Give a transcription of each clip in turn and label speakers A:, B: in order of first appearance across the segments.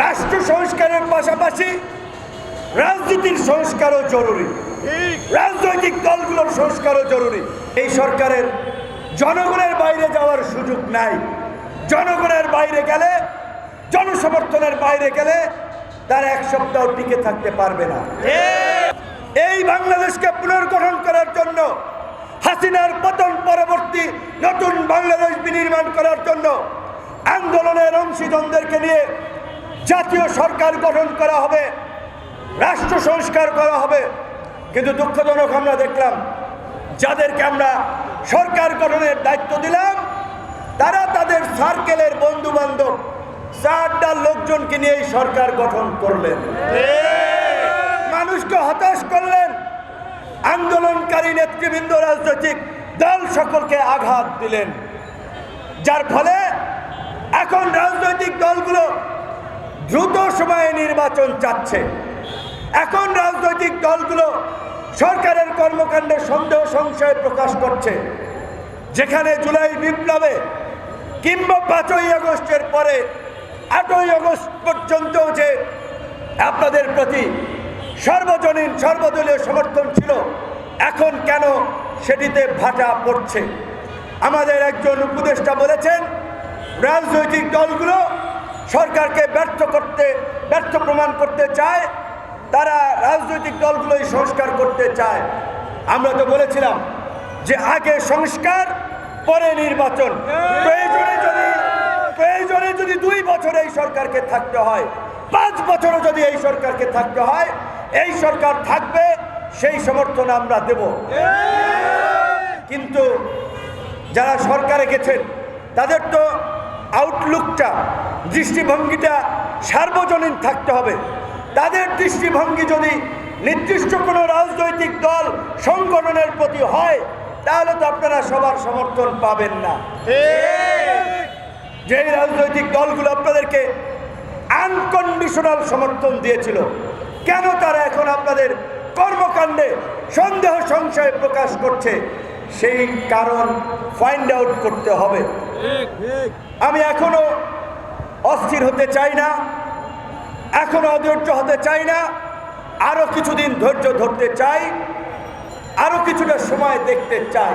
A: রাষ্ট্র সংস্কারের পাশাপাশি রাজনীতির সংস্কারও জরুরি। রাজনৈতিক দলগুলোর সংস্কারও জরুরি। এই সরকারের জনগণের বাইরে যাওয়ার সুযোগ নাই। জনগণের বাইরে গেলে জনসমর্থনের বাইরে গেলে তার এক সপ্তাহ টিকে থাকতে পারবে না। এই বাংলাদেশকে পুনর্গঠন করার জন্য হাসিনার পতন পরবর্তী নতুন বাংলাদেশ বিনির্মাণ করার জন্য আন্দোলনের অংশীজনদেরকে নিয়ে জাতীয় সরকার গঠন করা হবে, রাষ্ট্র সংস্কার করা হবে। কিন্তু দুঃখজনক আমরা দেখলাম, যাদেরকে আমরা সরকার গঠনের দায়িত্ব দিলাম, তারা তাদের সার্কেলের বন্ধু বান্ধব চারটা লোকজনকে নিয়ে সরকার গঠন করলেন। মানুষকে হতাশ করলেন, আন্দোলনকারী নেতৃবৃন্দ, রাজনৈতিক দল সকলকে আঘাত দিলেন। যার ফলে এখন রাজনৈতিক দলগুলো দ্রুত সময়ে নির্বাচন চাচ্ছে। এখন রাজনৈতিক দলগুলো সরকারের কর্মকাণ্ডে সন্দেহ সংশয় প্রকাশ করছে। যেখানে জুলাই বিপ্লবে কিংবা পাঁচই আগস্টের পরে আটই আগস্ট পর্যন্ত যে আপনাদের প্রতি সর্বজনীন, সর্বদলীয় সমর্থন ছিল, এখন কেন সেটিতে ভাটা পড়ছে? আমাদের একজন উপদেষ্টা বলেছেন, রাজনৈতিক দলগুলো সরকারকে ব্যর্থ করতে, ব্যর্থ প্রমাণ করতে চায়, তারা রাজনৈতিক দলগুলোই সংস্কার করতে চায়। আমরা তো বলেছিলাম যে আগে সংস্কার, পরে নির্বাচন। প্রয়োজনে যদি প্রয়োজনে যদি দুই বছর এই সরকারকে থাকতে হয়, পাঁচ বছরও যদি এই সরকারকে থাকতে হয়, এই সরকার থাকবে, সেই সমর্থন আমরা দেব। কিন্তু যারা সরকারে গেছেন, তাদের তো আউটলুকটা দৃষ্টিভঙ্গিটা সার্বজনীন থাকতে হবে। তাদের দৃষ্টিভঙ্গি যদি নির্দিষ্ট কোনো রাজনৈতিক দল সংগঠনের প্রতি হয় তাহলে তো আপনারা সবার সমর্থন পাবেন না। যেই রাজনৈতিক দলগুলো আপনাদেরকে আনকন্ডিশনাল সমর্থন দিয়েছিল কেন তারা এখন আপনাদের কর্মকাণ্ডে সন্দেহ সংশয় প্রকাশ করছে সেই কারণ ফাইন্ড আউট করতে হবে। আমি এখনও অস্থির হতে চাই না, এখনও অধৈর্য হতে চাই না, আরও কিছুদিন ধৈর্য ধরতে চাই, আরও কিছুটা সময় দেখতে চাই।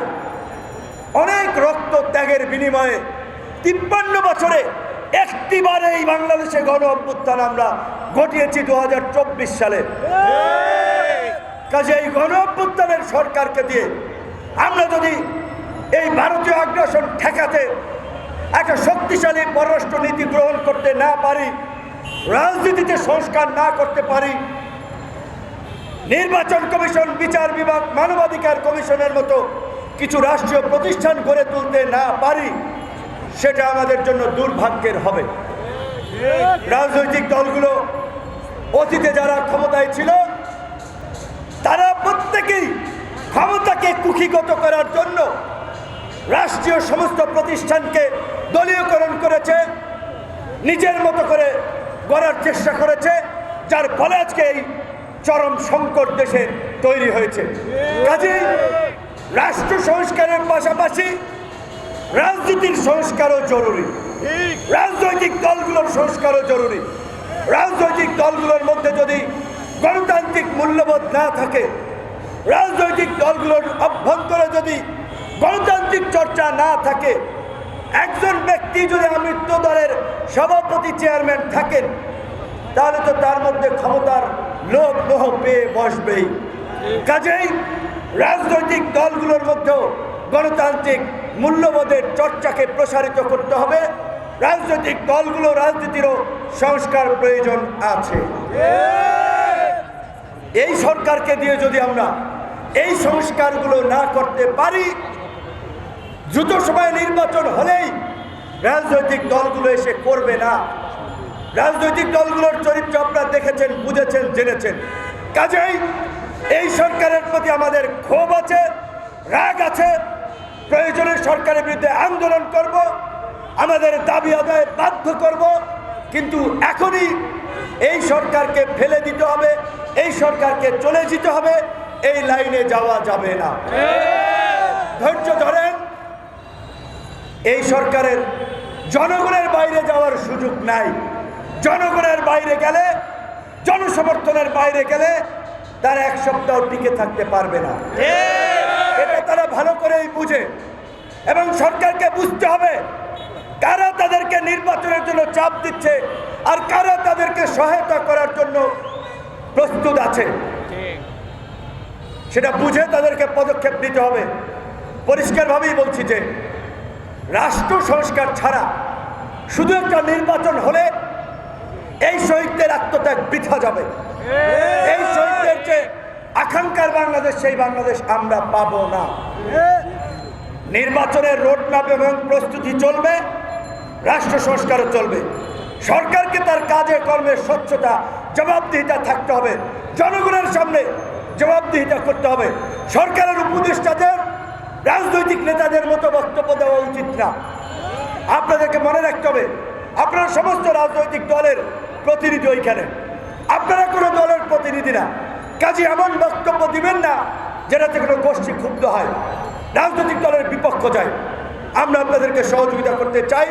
A: অনেক রক্ত ত্যাগের বিনিময়ে তিপ্পান্ন বছরে একটিবার এই বাংলাদেশে গণ অভ্যুত্থান আমরা ঘটিয়েছি দু হাজার চব্বিশ সালে। কাজে এই গণ অভ্যুত্থানের সরকারকে দিয়ে আমরা যদি এই ভারতীয় আগ্রাসন ঠেকাতে একটা শক্তিশালী পররাষ্ট্র নীতি গ্রহণ করতে না পারি, রাজনীতিতে সংস্কার না করতে পারি, নির্বাচন কমিশন, বিচার বিভাগ, মানবাধিকার কমিশনের মতো কিছু রাষ্ট্রীয় প্রতিষ্ঠান গড়ে তুলতে না পারি, সেটা আমাদের জন্য দুর্ভাগ্যের হবে। রাজনৈতিক দলগুলো অতীতে যারা ক্ষমতায় ছিল তারা প্রত্যেকেই ক্ষমতাকে কুক্ষিগত করার জন্য রাষ্ট্রীয় সমস্ত প্রতিষ্ঠানকে দলীয়করণ করেছে, নিজের মতো করে গড়ার চেষ্টা করেছে, যার ফলে আজকে এই চরম সংকট দেশে তৈরি হয়েছে। কাজেই রাষ্ট্র সংস্কারের পাশাপাশি রাজনীতির সংস্কারও জরুরি। রাজনৈতিক দলগুলোর সংস্কারও জরুরি। রাজনৈতিক দলগুলোর মধ্যে যদি গণতান্ত্রিক মূল্যবোধ না থাকে, রাজনৈতিক দলগুলোর অভ্যন্তরে যদি গণতান্ত্রিক চর্চা না থাকে, একজন ব্যক্তি যদি আমৃত্য দলের সভাপতি চেয়ারম্যান থাকেন, তাহলে তো তার মধ্যে ক্ষমতার লোভ মোহ পেয়ে বসবেই। কাজেই রাজনৈতিক দলগুলোর মধ্যেও গণতান্ত্রিক মূল্যবোধের চর্চাকে প্রসারিত করতে হবে। রাজনৈতিক দলগুলো রাজনীতিরও সংস্কার প্রয়োজন আছে। এই সরকারকে দিয়ে যদি আমরা এই সংস্কারগুলো না করতে পারি দ্রুত সময় নির্বাচন হলেই রাজনৈতিক দলগুলো এসে করবে না। রাজনৈতিক দলগুলোর চরিত্র আপনারা দেখেছেন, বুঝেছেন, জেনেছেন। কাজেই এই সরকারের প্রতি আমাদের ক্ষোভ আছে, রাগ আছে। প্রয়োজনে সরকারের বিরুদ্ধে আন্দোলন করব, আমাদের দাবি আদায় বাধ্য করব। কিন্তু এখনই এই সরকারকে ফেলে দিতে হবে, এই সরকারকে চলে যেতে হবে, এই লাইনে যাওয়া যাবে না। ধৈর্য ধরেন এই সরকারের জনগণের বাইরে যাওয়ার সুযোগ নাই। জনগণের বাইরে গেলে, জনসমর্থনের বাইরে গেলে তারা এক সপ্তাহ টিকে থাকতে পারবে না। এটা তারা ভালো করেই বুঝে। এবং সরকারকে বুঝতে হবে কারা তাদেরকে নির্বাচনের জন্য চাপ দিচ্ছে আর কারা তাদেরকে সহায়তা করার জন্য প্রস্তুত আছে। সেটা বুঝে তাদেরকে পদক্ষেপ নিতে হবে। পরিষ্কারভাবেই বলছি যে রাষ্ট্র সংস্কার ছাড়া শুধু একটা নির্বাচন হলে এই শহীদদের আত্মত্যাগ বৃথা যাবে। এই শহীদদের যে আকাঙ্ক্ষার বাংলাদেশ সেই বাংলাদেশ আমরা পাবো না। নির্বাচনের রোডম্যাপ এবং প্রস্তুতি চলবে রাষ্ট্র সংস্কারও চলবে। সরকারকে তার কাজে কর্মে স্বচ্ছতা জবাবদিহিতা থাকতে হবে। জনগণের সামনে জবাবদিহিতা করতে হবে। সরকারের রাজনৈতিক নেতাদের মতো বক্তব্য দেওয়া উচিত না। আপনাদেরকে মনে রাখতে হবে, আপনারা সমস্ত রাজনৈতিক দলের প্রতিনিধি ওইখানে। আপনারা কোনো দলের প্রতিনিধি না। কাজে এমন বক্তব্য দিবেন না যেটাতে কোনো গোষ্ঠী ক্ষুব্ধ হয়। রাজনৈতিক দলের বিপক্ষ যায়। আমরা আপনাদেরকে সহযোগিতা করতে চাই।